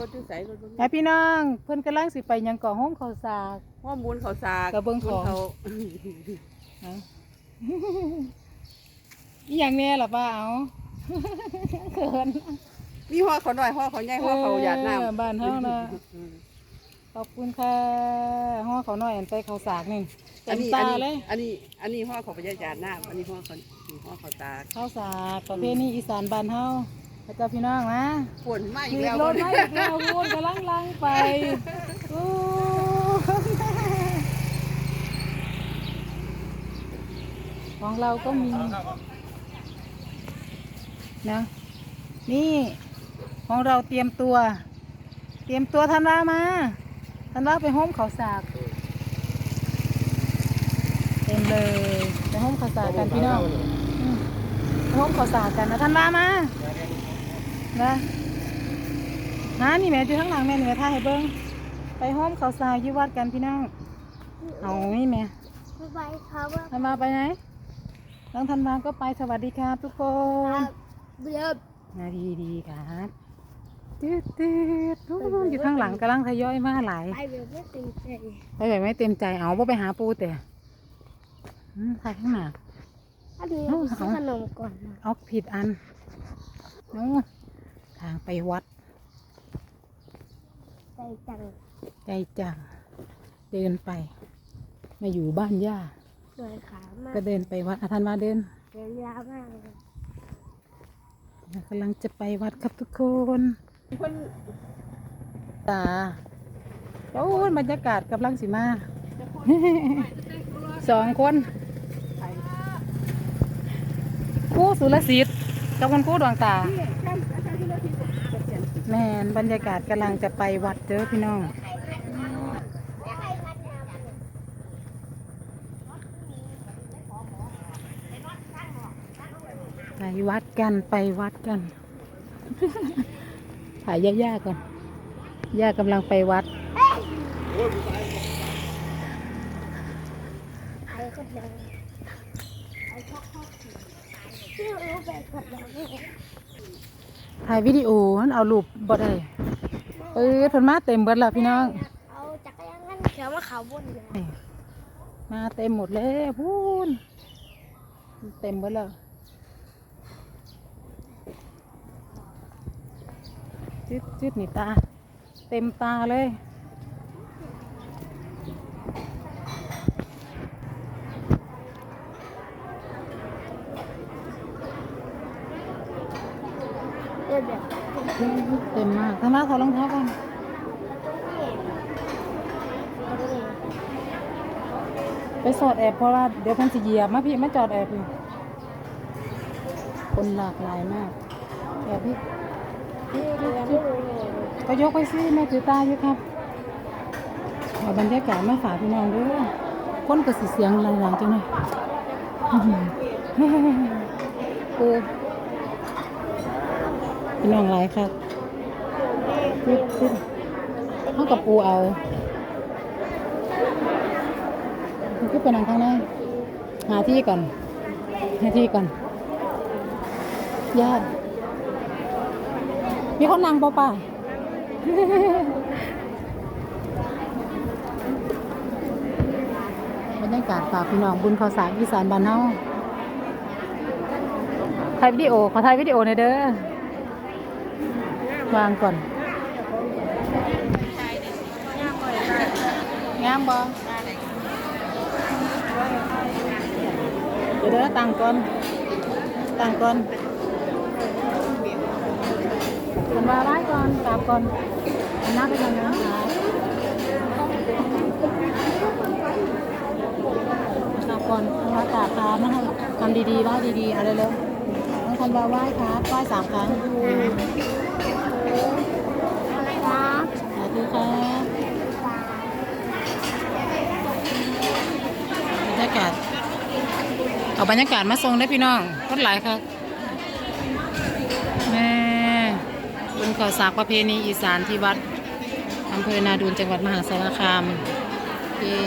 รถอยู่ไสรถบ่มีแม่พี่น้องเพิ่นกำลังสิไปหยังก่อห้องเขาวสากว่ามูลเขาสากกระเบื้องของ มูลเขาเอาอีหยังแน่ล่ะป้าเอา เขินมีห่อเขาหน่อยห่อเขาใหญ่ห่อเขาหยาดน้ำเออบ้านเฮาน่ะขอบคุณค่ะห้อเขาหน่อยอันไปเขาวสากนี่เต็อันมนี้ตาอันนี้เลย อันนี้ อันนี้ห่อเขาไปหยาดน้ำอันนี้ห่อเขาห่อเขาตาก ข้าวสากประเภทนี้อีสานบ้านเฮา พระเจ้าพี่น้องนะฝนมาอีคืกอแล้วรถไม่อีกแล้ววนกำลังลังไปอู้ของเราก็มีนะนี่ของเราเตรียมตัว เตรียมตัวทันวามาทันวาไปห้มเขาวสากเต็มเลยไปห้มเขาวสากกันพี่น้องอืมไปห้มเขาวสากกันนะทันวามา นะนะนี่แม่อยู่ข้างหลังแม่นี่แม่ท่าให้เบิ้งไปห้มเขาวสากอยี่วัดกันพี่น้องเอานี่แม่บ๊ายบายครับว่าทันวาไปไหนน้องทันวาก็ไปสวัสดีครับทุกคนเบียบนาดีดีครับตืดตืดโอ้ยอยู่ข้างหลังกำลังทยอยมาหลายไปเบียบไม่ตื่นใจไปแบบไม่เต็มใจเอาว่าไปหาปูแต่อืมถ่ายข้างหน้าอันนี้เอ้าไปซื้อขนมก่อนนะเอาผิดอันนู้นทางไปวัด ใจจังใจจัง เดินไป มาอยู่บ้านย่า สวยขามากก็เดินไปวัดอาทันมาเดิน เดินยาวมากเลยกำลังจะไปวัดครับทุกคนคนตาโอ้ยบรรยากาศกำลังสิมา สองคนครู่สุรศิษฐ์กับคนครู่ดวงตา แม่นบรรยากาศกำลังจะไปวัดเด้อพี่น้อง ไปวัดกันไปวัดกัน ถ่ายย่าๆก่อนย่ากำลังไปวัดไอ้ก็ดังไอ้ชอบชอบขี่พี่รู้ไปกดดังไม่ ถ่ายวิดีโอมันเอารูปบ่ได้เออเพิ่นมาเต็มเบิดแล้วพี่น้อง เอาจักรยานนั่นเขียวมาขาวบนเลยนี่มาเต็มหมดเลยพูนเต็มเบิดแล้วจุดจุดนี่ตา เต็มตาเลย เต็มมากทำไมาถอรองเท้าก่อนไปสอดแอบเพราะว่าเดี๋ยวพันสิเหยียบมาพี่มาจอดแอบอยู่คนหลากหลายมากแอบพี่ก็ยกไปสิแม่ถือตาอยู่ครับเอบรรยากาศมาฝากพี่น้องด้วยคนก็สิเสียงหลังๆจังเลยปู พี่น้องหลายครับปึ๊บปึ๊บเขากับปูเอามันก็ไปนั่งข้างในหาที่ก่อน หาที่ก่อนญาติมีคนนั่งเปล่าป่าบรรยากาศฝากพี่น้องบุญข้าวสารอีสานบ้านเฮาถ่ายวิดีโอ ขอถ่ายวิดีโอหน่อยเด้อ วางก่อนงามบ่เดี๋ยวเด้อตังก่อนตังก่อนคนมาไว้ก่อนกราบก่อนอันนับไปทางนั้นค่ะกราบก่อนมากราบครับนะให้ทำดีๆไหว้ดีๆ เอาเร็วๆต้องคนมาไหว้ครับไหว้สามครั้ง ครับสาธุครับบรรยากาศ เอาบรรยากาศมาส่งได้พี่น้องคนหลายครับแม่บนข่าวสากประเพณีอีสานที่วัดอำเภอนาดูนจังหวัดมหาสารคามเย้